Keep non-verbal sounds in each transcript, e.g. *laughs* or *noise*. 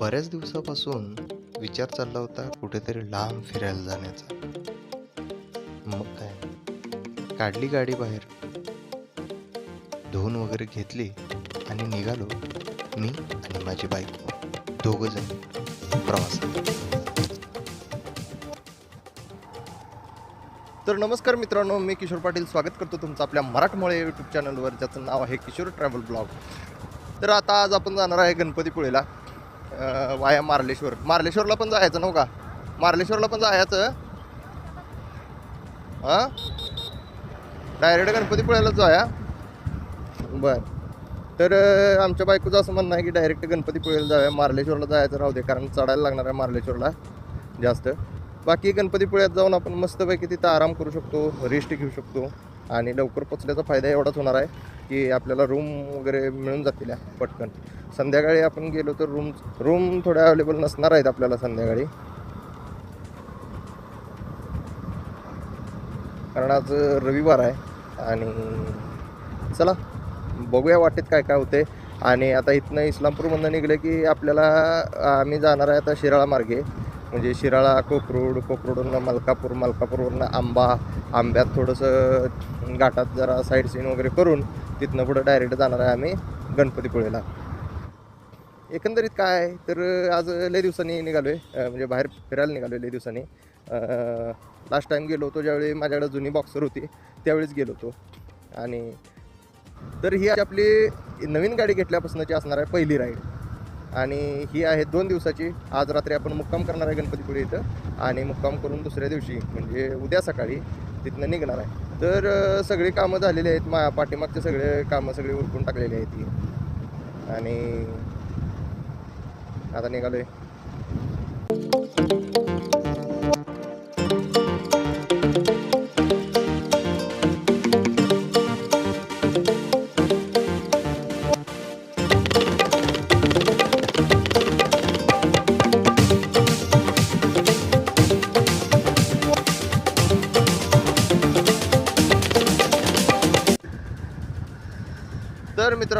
बऱ्याच दिवसापासून विचार चालला होता कुठेतरी लांब फिरायला जाण्याचा. मग काय? काढली गाडी बाहेर. धुवून वगैरे घेतली आणि निघालो मी आणि माझी बायको दोघं जण प्रवासाला तर नमस्कार मित्रांनो मी किशोर पाटील. स्वागत करतो तुमचं आपल्या मराठमोळे यूट्यूब चॅनलवर ज्याचं नाव आहे किशोर ट्रॅव्हल ब्लॉग तर आता आज आपण जाणार आहे गणपतीपुळेला. वाया मार्लेश्वर. मार्लेश्वरला पण जायचं नव्ह का? मार्लेश्वरला पण जायचं? हां? डायरेक्ट गणपतीपुळ्यालाच जाया बर. तर आमच्या बायकोचं असं म्हणणं आहे की डायरेक्ट गणपतीपुळेला जाऊया. मार्लेश्वरला जायचं राहू दे कारण चढायला लागणार आहे मार्लेश्वरला जास्त. बाकी गणपतीपुळ्यात जाऊन आपण मस्तपैकी तिथं आराम करू शकतो रेस्ट घेऊ शकतो. आणि लवकर पोचल्याचा फायदा एवढाच होणार आहे. की आपल्याला रूम वगैरे मिळून जातील पटकन. संध्याकाळी आपण गेलो तर रूम रूम थोड्या अवेलेबल नसणार आहेत आपल्याला संध्याकाळी. कारण आज रविवार आहे आणि चला बघूया वाटेत काय काय होते आणि आता इथनं इस्लामपूरमधनं निघले की आपल्याला आम्ही जाणार आहे आता शिराळा मार्गे. म्हणजे शिराळा कोकरूड कोकरूडवरनं मलकापूर मलकापूरवरनं आंबा आंब्यात थोडंसं घाटात जरा साईड सीन वगैरे करून तिथनं पुढं डायरेक्ट जाणार आहे आम्ही गणपतीपुळेला. एकंदरीत काय आहे, तर आज लय दिवसांनी निघालो आहे म्हणजे बाहेर फिरायला निघालो लय दिवसांनी. लास्ट टाईम गेलो होतो ज्यावेळी माझ्याकडे जुनी बॉक्सर होती त्यावेळीच गेलो होतो. आणि तर ही आपली नवीन गाडी घेतल्यापासूनची असणार आहे पहिली राईड आणि ही आहे दोन दिवसाची. आज रात्री आपण मुक्काम करणार आहे गणपतीपुळे इथं आणि मुक्काम करून दुसऱ्या दिवशी म्हणजे उद्या सकाळी तिथनं निघणार आहे. तर सगळी कामं झालेली आहेत. मा पाठीमागचे सगळे कामं सगळी उरकून टाकलेली आहेत ती आणि आता निघालो आहे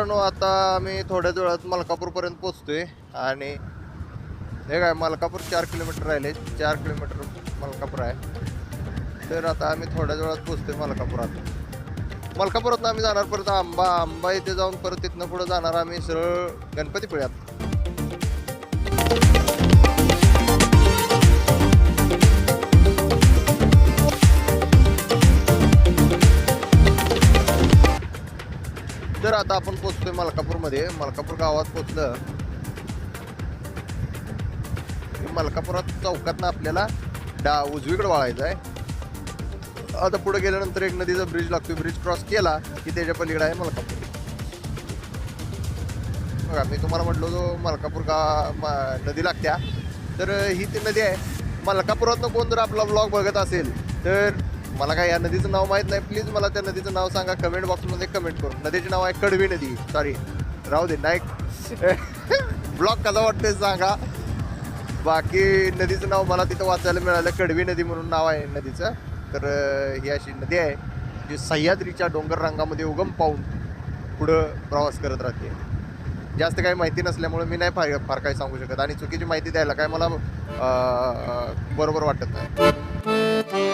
मित्रांनो आता आम्ही थोड्याच वेळात मलकापूरपर्यंत पोचतोय आणि हे काय मलकापूर चार किलोमीटर राहिले. चार किलोमीटर मलकापूर आहे. तर आता आम्ही थोड्याच वेळात पोचतोय मलकापुरात. मलकापुरात आम्ही जाणार परत आंबा आंबा इथे जाऊन परत तिथनं पुढं जाणार आम्ही सरळ गणपतीपुळ्यात. आता आपण पोचतोय मलकापूरमध्ये. मलकापूर गावात पोचलं. मलकापुरात चौकातनं आपल्याला डा उजवीकडे वळायचं आहे आता पुढे गेल्यानंतर एक नदीचा ब्रिज लागतो ब्रिज क्रॉस केला की त्याच्या पलीकडे आहे मलकापूर. बघा मी तुम्हाला म्हटलो जो मलकापूर गा नदी लागत्या. तर ही ती नदी आहे. मलकापुरातनं कोण जर आपला ब्लॉग बघत असेल तर मला काय या नदीचं नाव माहीत नाही. प्लीज मला त्या नदीचं नाव सांगा. कमेंट बॉक्समध्ये कमेंट करून. नदीचे नाव आहे कडवी नदी. सॉरी राहू दे नाईक. *laughs* ब्लॉग कसा वाटतंय सांगा. बाकी नदीचं नाव मला तिथं वाचायला मिळालं. कडवी नदी म्हणून नाव आहे नदीचं. तर ही अशी नदी आहे जी सह्याद्रीच्या डोंगर रंगामध्ये उगम पाहून पुढं प्रवास करत राहते. जास्त काही माहिती नसल्यामुळे मी नाही फार फार काही सांगू शकत. आणि चुकीची माहिती द्यायला काय मला बरोबर वाटत नाही.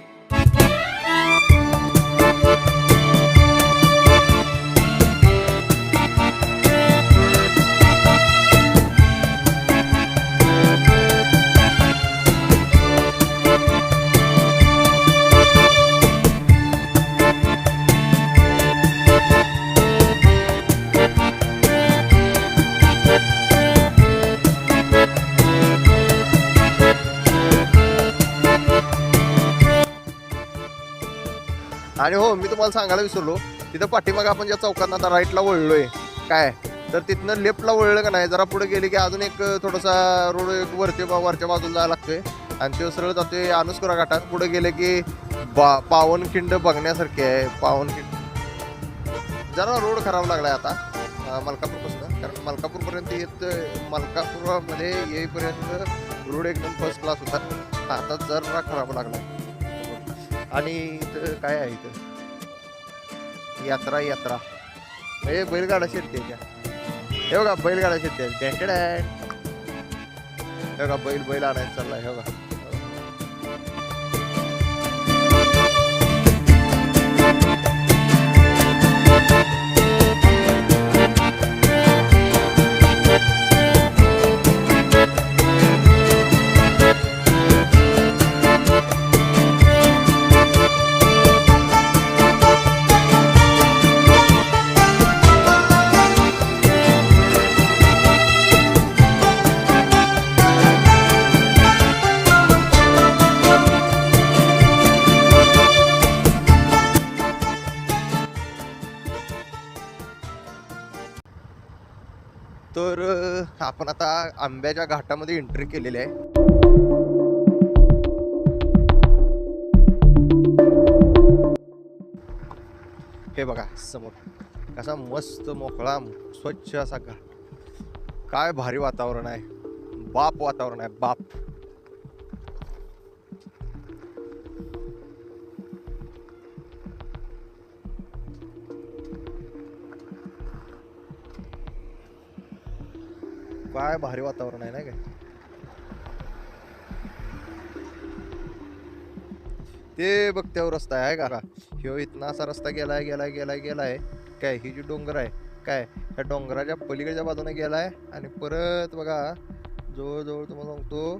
आणि हो मी तुम्हाला सांगायला विसरलो. तिथं पाठीमाग आपण ज्या चौकात आता राईटला वळलोय काय? तर तिथनं लेफ्टला वळलं का नाही जरा पुढे गेले की अजून एक थोडासा रोड एक वरच्या बा- वरच्या बाजूला जायला लागतोय. आणि तो सरळ जातोय अनुस्कुरा घाटात. पुढे गेले की बा पावनखिंड बघण्यासारखे आहे. पावनखिंड. जरा रोड खराब लागलाय आता मलकापूरपासून. कारण मलकापूरपर्यंत येत मलकापूरमध्ये येईपर्यंत रोड एकदम फर्स्ट क्लास होता. आता जरा खराब लागला आणि इथं काय आहे इथं? यात्रा यात्रा. हे बैलगाडा शिरते हे बघा बैलगाडा शिरते आहे. हे बघा बैल बैल आणायचं चाललाय हे बघा. तर आपण आता आंब्याच्या घाटामध्ये एंट्री केलेली आहे. हे बघा समोर. कसा मस्त मोकळा स्वच्छ असा घाट काय भारी वातावरण आहे. बाप वातावरण आहे बाप. काय भारी वातावरण आहे ना काय ते बघत्यावर रस्ता आहे का? ह्यो इतना असा रस्ता गेलाय गेलाय गेलाय गेलाय. काय ही जी डोंगर आहे काय ह्या डोंगराच्या पलीकडच्या बाजूने गेलाय आणि परत बघा जवळजवळ तुम्हाला सांगतो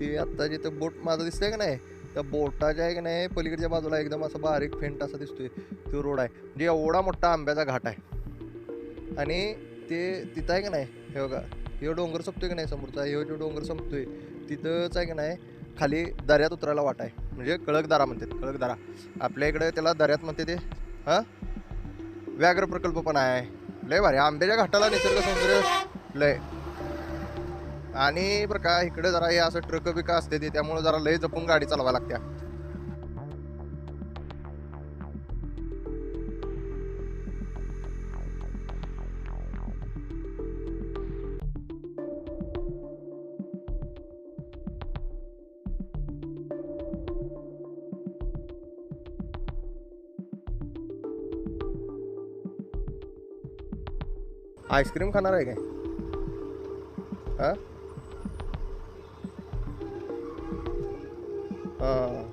ते आत्ता जिथं बोट माझं दिसतंय का नाही त्या बोटाच्या आहे का नाही पलीकडच्या बाजूला एकदम असं बारीक फेंट असा दिसतोय तो रोड आहे. म्हणजे एवढा मोठा आंब्याचा घाट आहे. आणि ते तिथं आहे का नाही हे बघा हे डोंगर संपतोय की नाही समोरचा? ह्यो जो डोंगर संपतोय तिथंच आहे की नाही खाली दर्यात उतरायला वाट आहे. म्हणजे कळकदारा म्हणतात कळकदारा आपल्या इकडे त्याला दर्यात म्हणते ते हां? व्याघ्र प्रकल्प पण आहे. लय भारी. आंब्याच्या घाटाला निसर्ग सौंदर्य लय. आणि बरं का इकडे जरा हे असं ट्रक बिका असते ते त्यामुळे जरा लय जपून गाडी चालवायला लागत्या. आईस्क्रीम खाणार आहे काय? हां? हां.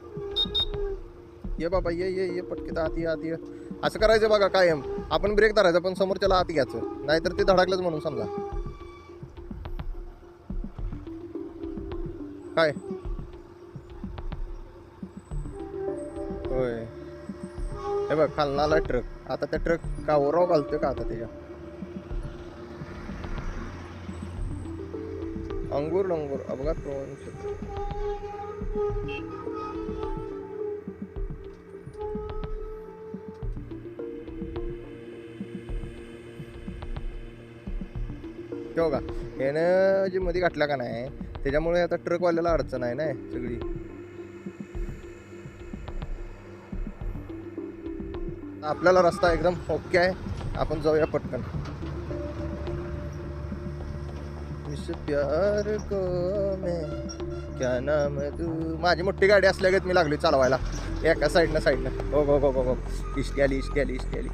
ये बाबा ये ये ये पटकीत आत ये आत ये. असं करायचं बघा कायम. आपण ब्रेक धरायचा पण समोरच्याला आत घ्यायचं. नाहीतर ते धडकलंच म्हणून समजा. काय? होय. हे बघ खालना आला ट्रक आता त्या ट्रक का ओराव घालतोय का आता त्याच्या? अंगूर डोंगूर. अपघात प्रवण ठेव का यानं जे मध्ये घातला का नाही त्याच्यामुळे आता ट्रकवाल्याला अडचण आहे ना सगळी? आपल्याला रस्ता एकदम ओके आहे. आपण जाऊया पटकन. प्यार को मैं क्या नाम तू माझी मोठी गाडी असल्यागत मी लागली चालवायला. एका साईडनं साईडनं हो हो हो हो हो. इष्टी आली इष्टी आली इष्टी आली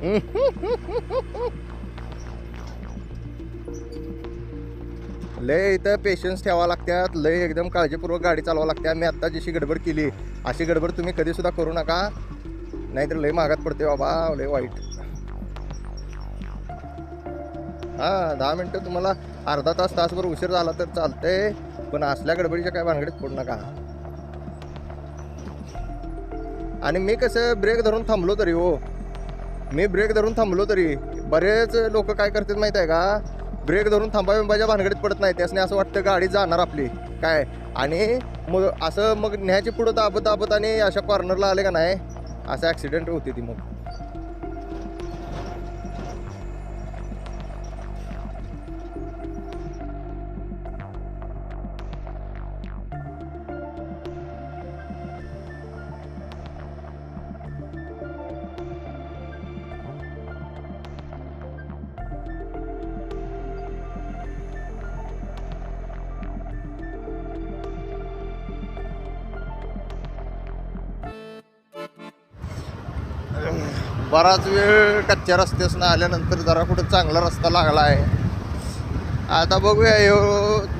*laughs* लय इथं पेशन्स ठेवा लागतात लय एकदम काळजीपूर्वक गाडी चालवा लागते मी आत्ता जशी गडबड केली अशी गडबड तुम्ही कधी सुद्धा करू नका. नाहीतर लय महागात पडते बाबा लय वाईट. हा दहा मिनटं तुम्हाला अर्धा तास तासभर उशीर झाला तर चालतंय पण असल्या गडबडीच्या काय भानगडीत पडू नका. आणि मी कसं ब्रेक धरून थांबलो तरी हो. मी ब्रेक धरून थांबलो तरी. बरेच लोक काय करतात माहीत आहे का? ब्रेक धरून थांबा बिंबाच्या भानगडीत पडत नाही त्यासने असं वाटतं गाडी जाणार आपली. काय? आणि मग असं मग न्यायची पुढं दाबत दाबत आणि अशा कॉर्नरला आले का नाही? असं ॲक्सिडेंट होते ती मग. बराच वेळ कच्च्या रस्त्यासून आल्यानंतर जरा कुठं चांगला रस्ता लागला आहे आता बघूया ह्यो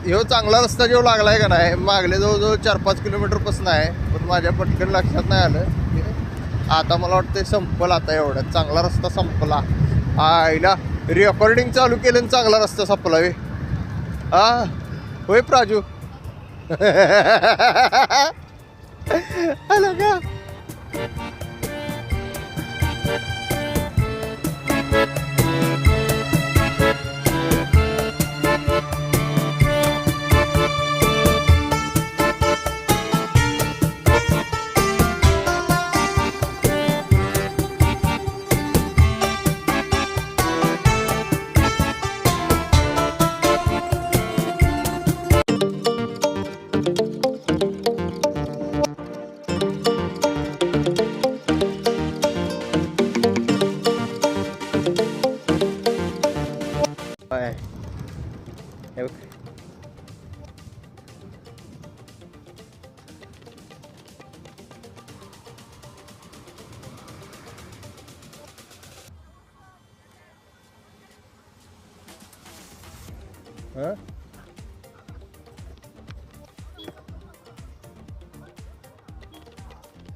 ह्यो चांगला रस्ता जेव्हा लागला आहे का नाही? मागले जवळजवळ चार पाच किलोमीटरपासून आहे पण माझ्या पटकन लक्षात नाही आलं. आता मला वाटतं संपलं आता एवढ्यात चांगला रस्ता संपला. आईला रेकॉर्डिंग चालू केलं आणि चांगला रस्ता संपला वे हा होय प्राजू. *laughs* आला का? हा?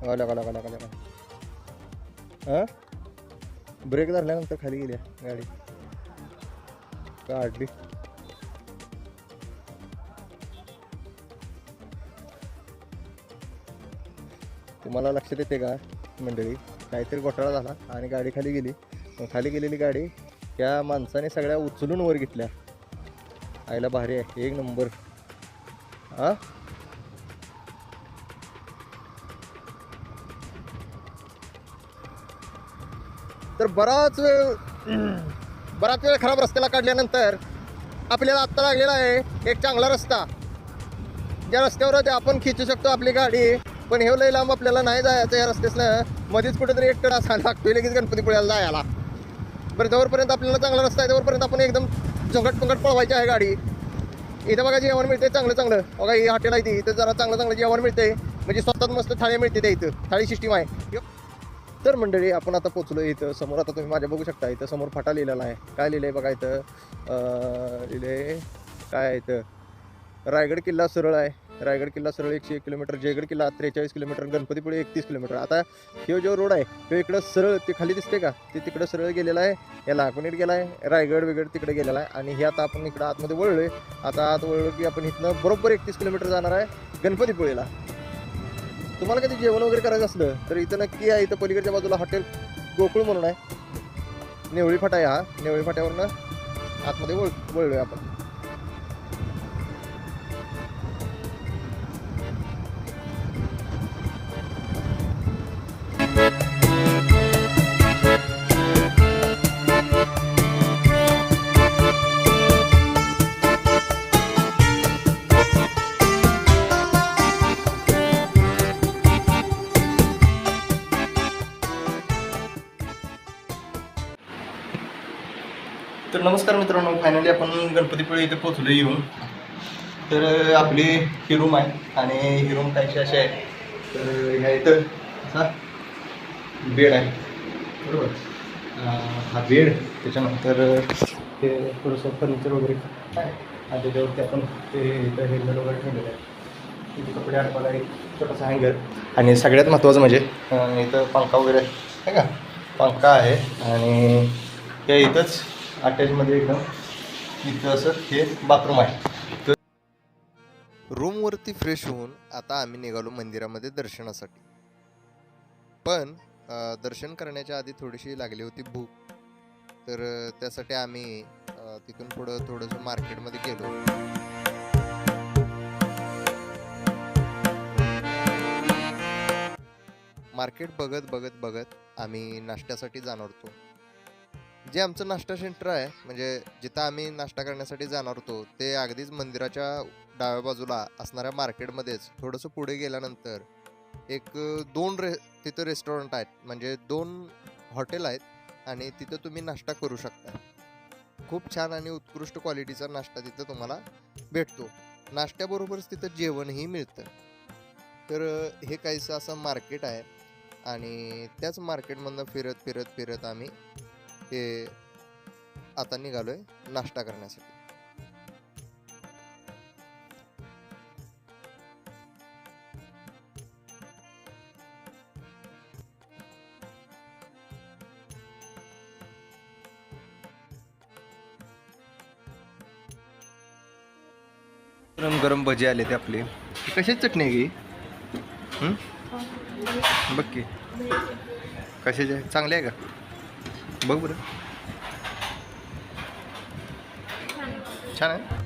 हा लगा लगा लगा लगा हां? ब्रेक धरल्यानंतर खाली गेल्या गाडी. काढली. तुम्हाला लक्षात येते का मंडळी? काहीतरी घोटाळा झाला आणि गाडी खाली गेली. मग खाली गेलेली गाडी त्या माणसाने सगळ्या उचलून वर घेतल्या. खायला भारी आहे. एक नंबर. हा? तर बराच वेळ बराच वेळ खराब रस्त्याला काढल्यानंतर आपल्याला आत्ता लागलेला आहे एक चांगला रस्ता. ज्या रस्त्यावर आपण खिचू शकतो आपली गाडी पण हे लय लांब आपल्याला नाही जायचं या रस्त्यासनं मध्येच कुठेतरी एक कडा असायला *laughs* लागतोय लगेच गणपतीपुळ्याला जायला. बरं जोवरपर्यंत आपल्याला चांगला रस्ता आहे तोवरपर्यंत आपण एकदम झंगट पंगट पळवायची आहे गाडी. इथं बघा जेवण मिळते चांगलं चांगलं. बघा ही हॉटेल आहे ती. इथं जरा चांगलं चांगलं जेवण मिळते म्हणजे स्वतःच मस्त थाळी मिळते त्या इथं. थाळी सिस्टीम आहे. तर मंडळी आपण आता पोचलो इथं. समोर आता तुम्ही माझ्या बघू शकता. इथं समोर फाटा लिहिलेला आहे. काय लिहिलं आहे बघा इथं? अं, काय आहे इथं? रायगड किल्ला सरळ आहे. रायगड किल्ला सरळ एकशे एक किलोमीटर जयगड किल्ला त्रेचाळीस किलोमीटर गणपतीपुळे एकतीस किलोमीटर. आता हे जो रोड आहे तो इकडं सरळ ते खाली दिसते का? ते तिकडं सरळ गेलेला आहे या लाकुनीत गेला आहे रायगड वेगड तिकडे गेलेला आहे. आणि हे आता आपण इकडं आतमध्ये वळलोय. आता आत वळलो की आपण इथनं बरोबर एकतीस किलोमीटर जाणार आहे गणपतीपुळेला. तुम्हाला कधी जेवण वगैरे करायचं असलं तर इथं नक्की आहे इथं पलीकडच्या बाजूला हॉटेल गोकुळ म्हणून आहे. नेवळी फाटा आहे हा. नेवळी फाट्यावरनं आतमध्ये वळ वळलोय आपण. नमस्कार मित्रांनो फायनली आपण गणपतीपुळे इथे पोचलो येऊन. तर आपली ही रूम आहे आणि ही रूम काहीशी अशी आहे. तर ह्या इथं असा बेड आहे. बरोबर? हा बेड त्याच्यानंतर ते थोडंसं फर्निचर वगैरे आहे. आणि त्याच्यावरती आपण ते इथं हेल्मेट वगैरे ठेवलेलं आहे. तिथे कपडे अडकवायला एक छोटासा हँगर आणि सगळ्यात महत्त्वाचं म्हणजे इथं पंखा वगैरे आहे. का? पंखा आहे आणि त्या इथंच अटॅचमध्ये एकदम इथं असं हे बाथरूम आहे. रूमवरती फ्रेश होऊन आता आम्ही निघालो मंदिरामध्ये दर्शनासाठी. पण दर्शन करण्याच्या आधी थोडीशी लागली होती भूक. तर त्यासाठी आम्ही तिथून पुढं थोडंसं मार्केटमध्ये गेलो. मार्केट बघत बघत बघत आम्ही नाश्त्यासाठी जाणार होतो. जे आमचं नाश्ता सेंटर आहे म्हणजे जिथं आम्ही नाश्ता करण्यासाठी जाणार होतो ते अगदीच मंदिराच्या डाव्या बाजूला असणाऱ्या मार्केटमध्येच थोडंसं पुढे गेल्यानंतर एक दोन रे तिथं रेस्टॉरंट आहेत. म्हणजे दोन हॉटेल आहेत आणि तिथं तुम्ही नाश्ता करू शकता. खूप छान आणि उत्कृष्ट क्वालिटीचा नाश्ता तिथं तुम्हाला भेटतो. नाश्त्याबरोबरच तिथं जेवणही मिळतं. तर हे काहीसं असं मार्केट आहे आणि त्याच मार्केटमधनं फिरत फिरत फिरत आम्ही हे आता निघालो आहे नाश्ता करण्यासाठी. गरम गरम भजी आले ते आपले. कशाची चटणी आहे बघ की. कशाची? आहे चांगली आहे का? बघ बरं. छान आहे?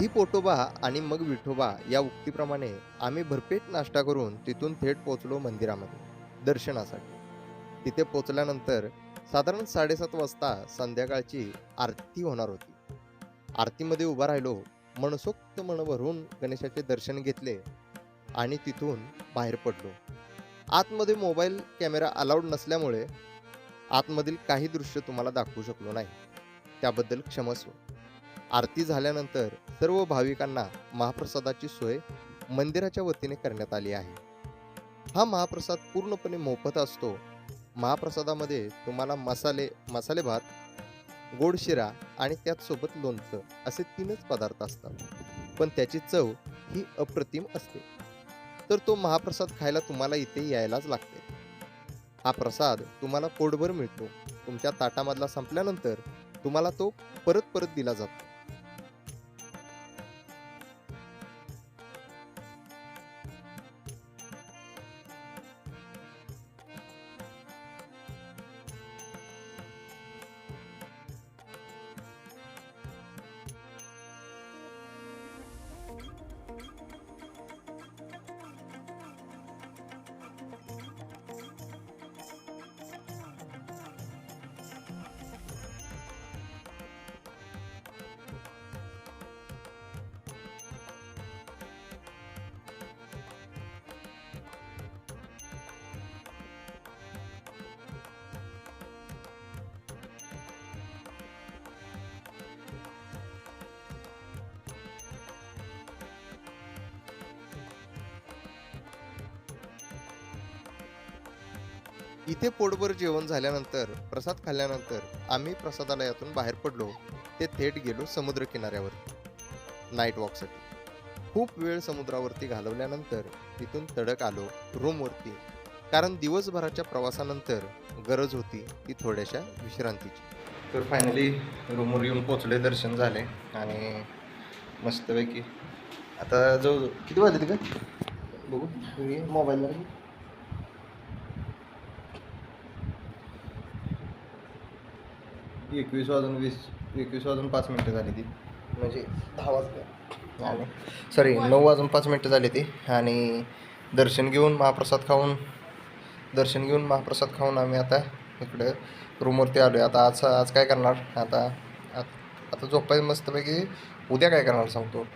आधी पोटोबा आणि मग विठोबा या उक्तीप्रमाणे आम्ही भरपेट नाश्ता करून तिथून थेट पोचलो मंदिरामध्ये दर्शनासाठी. तिथे पोचल्यानंतर साधारण साडेसात वाजता संध्याकाळची आरती होणार होती. आरतीमध्ये उभा राहिलो मनसोक्त मन भरून गणेशाचे दर्शन घेतले आणि तिथून बाहेर पडलो. आतमध्ये मोबाईल कॅमेरा अलाउड नसल्यामुळे आतमधील काही दृश्य तुम्हाला दाखवू शकलो नाही. त्याबद्दल क्षमस्व आरती झाल्यानंतर सर्व भाविकांना महाप्रसादाची सोय मंदिराच्या वतीने करण्यात आली आहे. हा महाप्रसाद पूर्णपणे मोफत असतो. महाप्रसादामध्ये तुम्हाला मसाले मसाले भात गोड शिरा आणि त्याचसोबत लोणचं असे तीनच पदार्थ असतात. पण त्याची चव ही अप्रतिम असते. तर तो महाप्रसाद खायला तुम्हाला इथे यायलाच लागते. हा प्रसाद तुम्हाला पोटभर मिळतो. तुमच्या ताटामधला संपल्यानंतर तुम्हाला तो परत परत दिला जातो. इथे पोटभर जेवण झाल्यानंतर प्रसाद खाल्ल्यानंतर आम्ही प्रसादालयातून बाहेर पडलो. ते थेट गेलो समुद्र किनाऱ्यावर नाईट वॉकसाठी खूप वेळ समुद्रावरती घालवल्यानंतर तिथून तडक आलो रूमवरती. कारण दिवसभराच्या प्रवासानंतर गरज होती ती थोड्याशा विश्रांतीची. तर फायनली रूमवर येऊन पोचले दर्शन झाले आणि मस्तपैकी. आता जवळ किती वाजले का बघू. मोबाईलवर एकवीस वाजून वीस एकवीस वाजून पाच मिनटं झाली ती. म्हणजे दहा वाजले. आणि सॉरी नऊ वाजून पाच मिनटं झाली ती. आणि दर्शन घेऊन महाप्रसाद खाऊन दर्शन घेऊन महाप्रसाद खाऊन आम्ही आता इकडे रूमवरती आलो आहे आता आज आज काय करणार? आता आत- आता झोपायचं मस्तपैकी उद्या काय करणार सांगतो.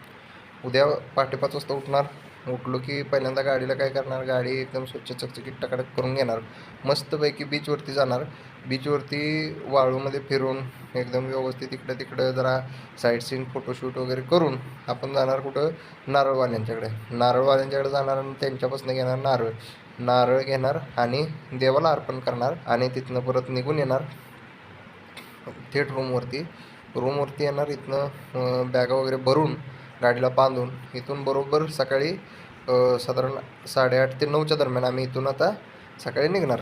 उद्या पहाटे पाच वाजता उठणार. उठलो की पहिल्यांदा गाडीला काय करणार? गाडी एकदम स्वच्छ चकचकीत टकाटक करून घेणार. मस्तपैकी बीचवरती जाणार. बीचवरती वाळूमध्ये फिरून एकदम व्यवस्थित इकडं तिकडं जरा साईट सीन फोटोशूट वगैरे करून आपण जाणार कुठं? नारळवाल्यांच्याकडे. नारळवाल्यांच्याकडे जाणार आणि त्यांच्यापासून घेणार नारळ. नारळ घेणार आणि देवाला अर्पण करणार आणि तिथनं परत निघून येणार. थेट रूमवरती रूमवरती येणार इथनं बॅगा वगैरे भरून गाडीला बांधून इथून बरोबर सकाळी साधारण साडेआठ ते नऊच्या दरम्यान आम्ही इथून आता सकाळी निघणार.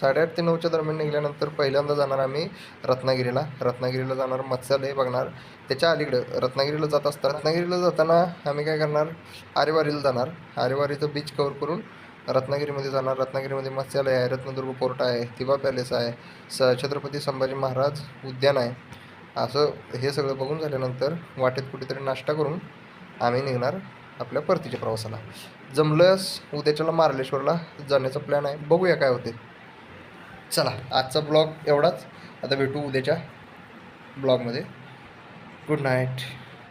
साडेआठ ते नऊच्या दरम्यान निघाल्यानंतर पहिल्यांदा जाणार आम्ही रत्नागिरीला. रत्नागिरीला जाणार मत्स्यालय बघणार. त्याच्या अलीकडं रत्नागिरीला जात असताना रत्नागिरीला जाताना आम्ही काय करणार? आरेवारीला जाणार. आरेवारीचं बीच कवर करून रत्नागिरीमध्ये जाणार. रत्नागिरीमध्ये मत्स्यालय आहे रत्नदुर्ग पोर्ट आहे तिबा पॅलेस आहे स छत्रपती संभाजी महाराज उद्यान आहे. असं हे सगळं बघून झाल्यानंतर वाटेत कुठेतरी नाश्ता करून आम्ही निघणार आपल्या परतीच्या प्रवासाला. जमलंस उद्याच्याला मार्लेश्वरला जाण्याचा प्लॅन आहे. बघूया काय होते. चला आजचा ब्लॉग एवढाच. आता भेटू उद्याच्या ब्लॉगमध्ये गुड नाईट